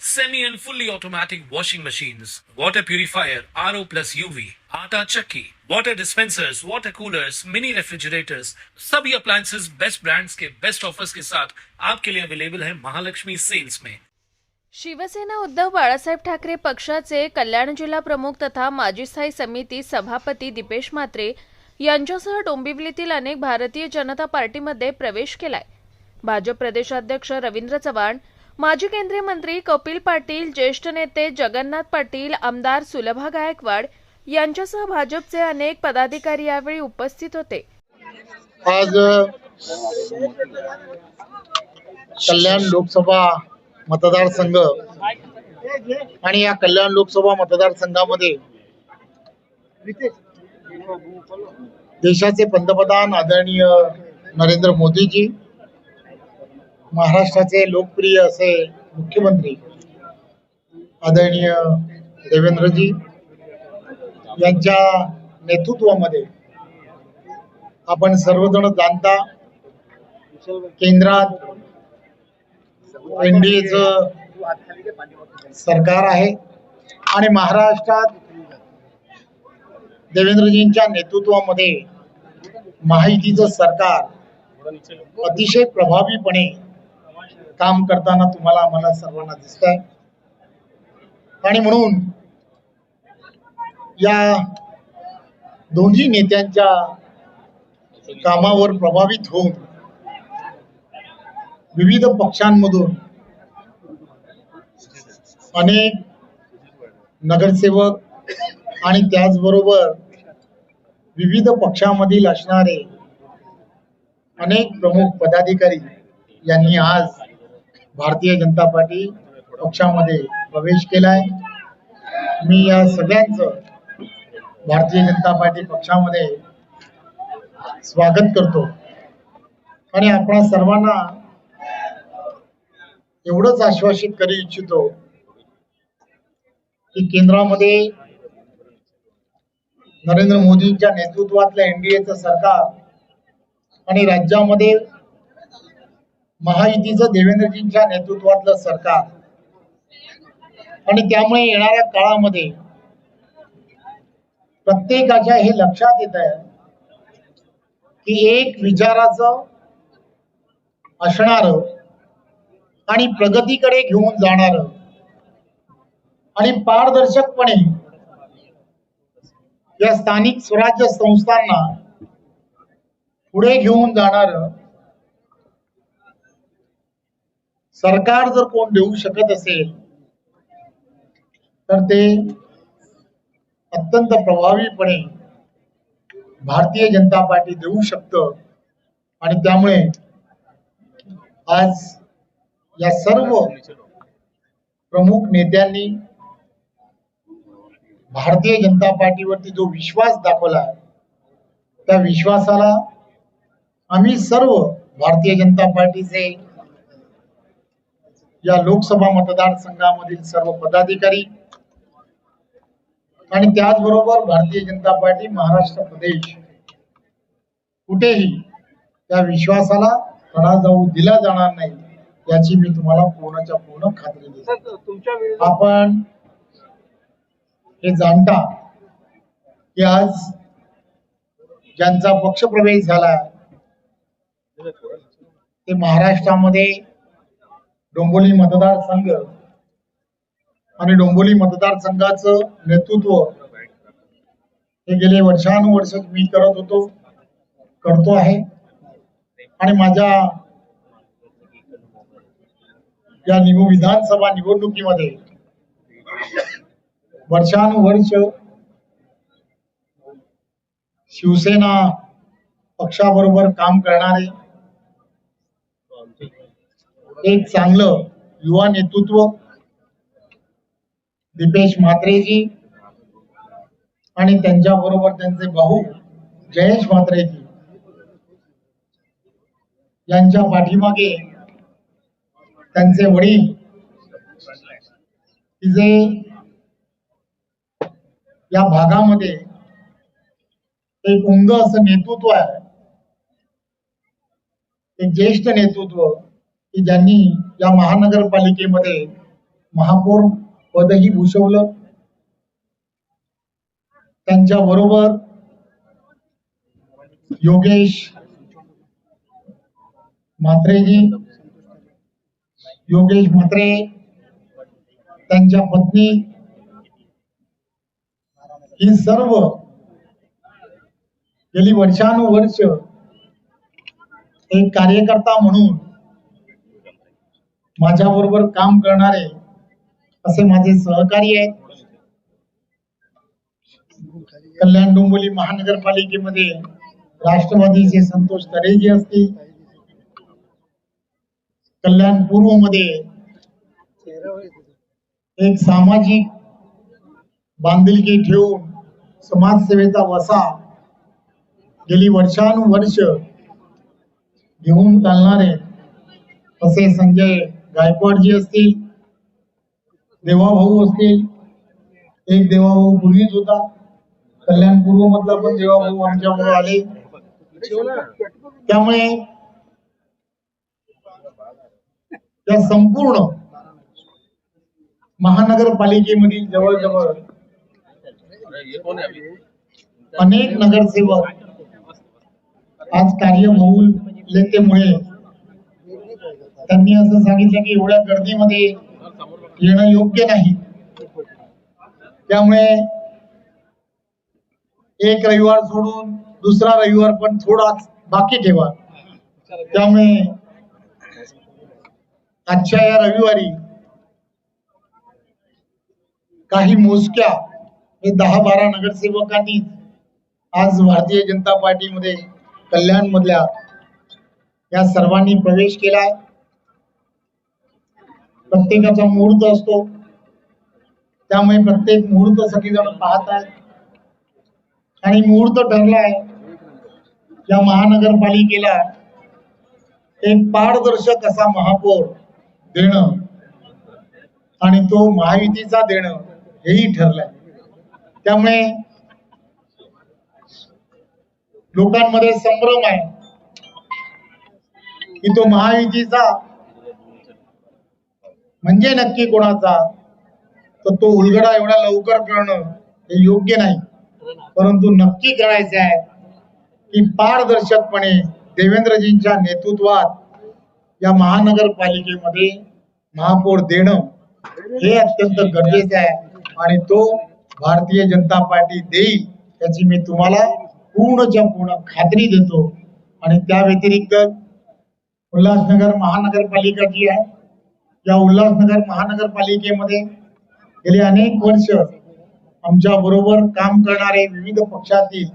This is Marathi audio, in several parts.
semi and fully automatic washing machines, water purifier, RO plus UV, आटा चक्की, water dispensers, water coolers, mini refrigerators, सभी appliances. बेस्ट ब्रांड्स के बेस्ट ऑफर्स के साथ आपके लिए अवेलेबल है महालक्ष्मी सेल्स में शिवसेना उद्धव बाळासाहेब ठाकरे पक्षाचे कल्याण जिल्हा प्रमुख तथा माजी स्थायी समिती सभापती दीपेश म्हात्रे यांच्यासह डोंबिवलीतील अनेक भारतीय जनता पार्टीमध्ये प्रवेश केलाय. भाजप प्रदेशाध्यक्ष रवींद्र चव्हाण माजी केंद्रीय मंत्री कपिल पाटील ज्येष्ठ नेते जगन्नाथ पाटील आमदार सुलभा गायकवाड यांच्यासह भाजपचे अनेक पदाधिकारी यावेळी उपस्थित होते. आज कल्याण लोकसभा मतदारसंघ आणि या कल्याण लोकसभा मतदारसंघामध्ये देशाचे पंतप्रधान आदरणीय नरेंद्र मोदीजी महाराष्ट्राचे लोकप्रिय असे मुख्यमंत्री आदरणीय देवेंद्रजी यांच्या नेतृत्वामध्ये आपण सर्वजण जाणता केंद्रात एनडीएच सरकार आहे आणि महाराष्ट्रात देवेंद्रजींच्या नेतृत्वामध्ये माहितीचं सरकार अतिशय प्रभावीपणे काम करताना तुम्हाला आम्हाला सर्वांना दिसत आहे आणि म्हणून या दोन्ही नेत्यांच्या कामावर प्रभावित होऊन विविध पक्षांमधून अनेक नगरसेवक आणि त्याचबरोबर विविध पक्षामधील असणारे अनेक प्रमुख पदाधिकारी यांनी आज भारतीय जनता पार्टी पक्षामध्ये प्रवेश केलाय. मी या सगळ्यांचं भारतीय जनता पार्टी पक्षामध्ये स्वागत करतो. आणि आपण सर्वांना एवढंच आश्वासित करू इच्छितो की केंद्रामध्ये नरेंद्र मोदींच्या नेतृत्वातल्या एनडीएचं सरकार आणि राज्यामध्ये महायुतीचं देवेंद्रजींच्या नेतृत्वातलं सरकार. आणि त्यामुळे येणाऱ्या काळामध्ये प्रत्येकाच्या हे लक्षात येत आहे की एक विचाराचं असणार आणि प्रगतीकडे घेऊन जाणार आणि पारदर्शकपणे या स्थानिक स्वराज्य संस्थांना पुढे घेऊन जाणार सरकार जर कोण देऊ शकत असेल तर ते अत्यंत प्रभावीपणे भारतीय जनता पार्टी देऊ शकतं. आणि त्यामुळे आज या सर्व प्रमुख नेत्यांनी भारतीय जनता पार्टीवरती जो विश्वास दाखवला त्या विश्वासाला आम्ही सर्व भारतीय जनता पार्टीचे या लोकसभा मतदारसंघामधील सर्व पदाधिकारी आणि त्याचबरोबर भारतीय जनता पार्टी महाराष्ट्र प्रदेश कुठेही त्या विश्वासाला तडा जाऊ दिला जाणार नाही याची मी तुम्हाला पूर्णच्या पूर्ण खात्री देतो. आपण हे जाणता की आज ज्यांचा पक्षप्रवेश झाला ते महाराष्ट्रामध्ये डोंबोली मतदारसंघ आणि डोंबोली मतदारसंघाचं नेतृत्व हे गेले वर्षानुवर्ष मी करत होतो करतो आहे. आणि माझ्या या निव विधानसभा निवडणुकीमध्ये वर्षानुवर्ष शिवसेना पक्षाबरोबर काम करणारे एक चांगलं युवा नेतृत्व दीपेश म्हात्रेजी आणि त्यांच्या बरोबर त्यांचे भाऊ जयेश म्हात्रेजी यांच्या पाठीमागे त्यांचे वडील की जे या भागामध्ये एक उमद असं नेतृत्व आहे. एक ज्येष्ठ नेतृत्व की ज्यांनी या महानगरपालिकेमध्ये महापौर पदही भूषवलं. त्यांच्या बरोबर योगेश म्हात्रेजी योगेश म्हात्रे त्यांच्या पत्नी ही सर्व गेली वर्षानुवर्ष एक कार्यकर्ता म्हणून माझ्या बरोबर काम करणारे असे माझे सहकारी आहेत. कल्याण डोंबोली महानगरपालिकेमध्ये राष्ट्रवादीचे संतोष तरेजी असतील. कल्याण पूर्वमध्ये एक सामाजिक बांधिलकी ठेवून समाजसेवेचा वसा गेली वर्षानुवर्ष घेऊन चालणारे असे संजय गायकवाडजी असतील देवाभाऊ असतील एक देवाभाऊ पूर्वीच होता. कल्याण पूर्व मधला पण देवाभाऊ आमच्यामुळे आले. त्यामुळे त्या संपूर्ण महानगरपालिकेमधील जवळजवळ अनेक नगरसेवक आज कार्यबहुलतेमुळे त्यांनी असं सांगितलं की एवढ्या गर्दीमध्ये येणं योग्य नाही. त्यामुळे एक रविवार सोडून दुसरा रविवार पण थोडा बाकी ठेवा. त्यामुळे आजच्या या रविवारी काही मोजक्या हे दहा बारा नगरसेवकांनी आज भारतीय जनता पार्टीमध्ये कल्याण मधल्या या सर्वांनी प्रवेश केला. प्रत्येकाचा मुहूर्त असतो. त्यामुळे प्रत्येक मुहूर्त सगळीजण पाहत आहेत आणि मुहूर्त ठरलाय या महानगरपालिकेला एक पारदर्शक असा महापौर देणं आणि तो महायुतीचा देणं हेही ठरलंय. त्यामुळे लोकांमध्ये संभ्रम आहे की तो महायुतीचा म्हणजे नक्की कोणाचा? तर तो उलगडा एवढा लवकर करणं हे योग्य नाही. परंतु नक्की करायचं आहे की पारदर्शकपणे देवेंद्रजींच्या नेतृत्वात या महानगरपालिकेमध्ये महापौर देणं हे अत्यंत गरजेचं आहे आणि तो भारतीय जनता पार्टी देईल याची मी तुम्हाला पूर्णच्या पूर्ण खात्री देतो. आणि त्या व्यतिरिक्त उल्हासनगर महानगरपालिका जी आहे या उल्हासनगर महानगरपालिकेमध्ये गेले अनेक वर्ष आमच्या बरोबर काम करणारे विविध पक्षातील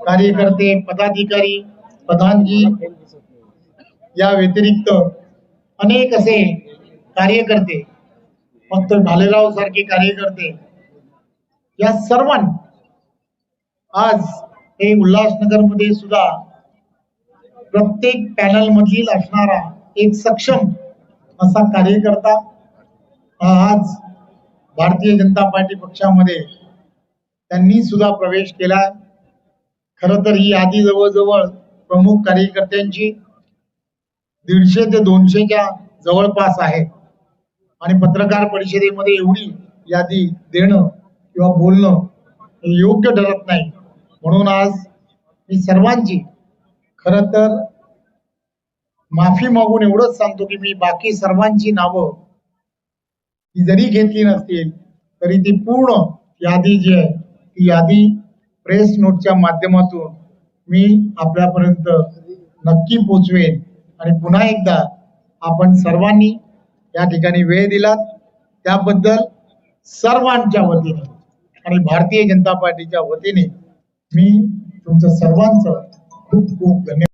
कार्यकर्ते पदाधिकारी प्रधानजी या व्यतिरिक्त अनेक असे कार्यकर्ते फक्त भालेराव सारखे कार्यकर्ते या सर्वांनी आज हे उल्हासनगरमध्ये सुद्धा प्रत्येक पॅनल मधील असणारा एक सक्षम असा कार्यकर्ता हा आज भारतीय जनता पार्टी पक्षामध्ये त्यांनी सुद्धा प्रवेश केला. खर तर ही यादी जवळजवळ प्रमुख कार्यकर्त्यांची दीडशे ते दोनशेच्या जवळपास आहे. आणि पत्रकार परिषदेमध्ये एवढी यादी देणं किंवा बोलणं योग्य ठरत नाही. म्हणून आज मी सर्वांची खर तर माफी मागून एवढंच सांगतो की मी बाकी सर्वांची नावं ती जरी घेतली नसतील तरी ती पूर्ण यादी जी आहे ती यादी प्रेस नोटच्या माध्यमातून मी आपल्यापर्यंत नक्की पोचवेन. आणि पुन्हा एकदा आपण सर्वांनी या ठिकाणी वेळ दिलात त्याबद्दल सर्वांच्या वतीने आणि भारतीय जनता पार्टीच्या वतीने मी तुमचं सर्वांचं खूप खूप धन्यवाद.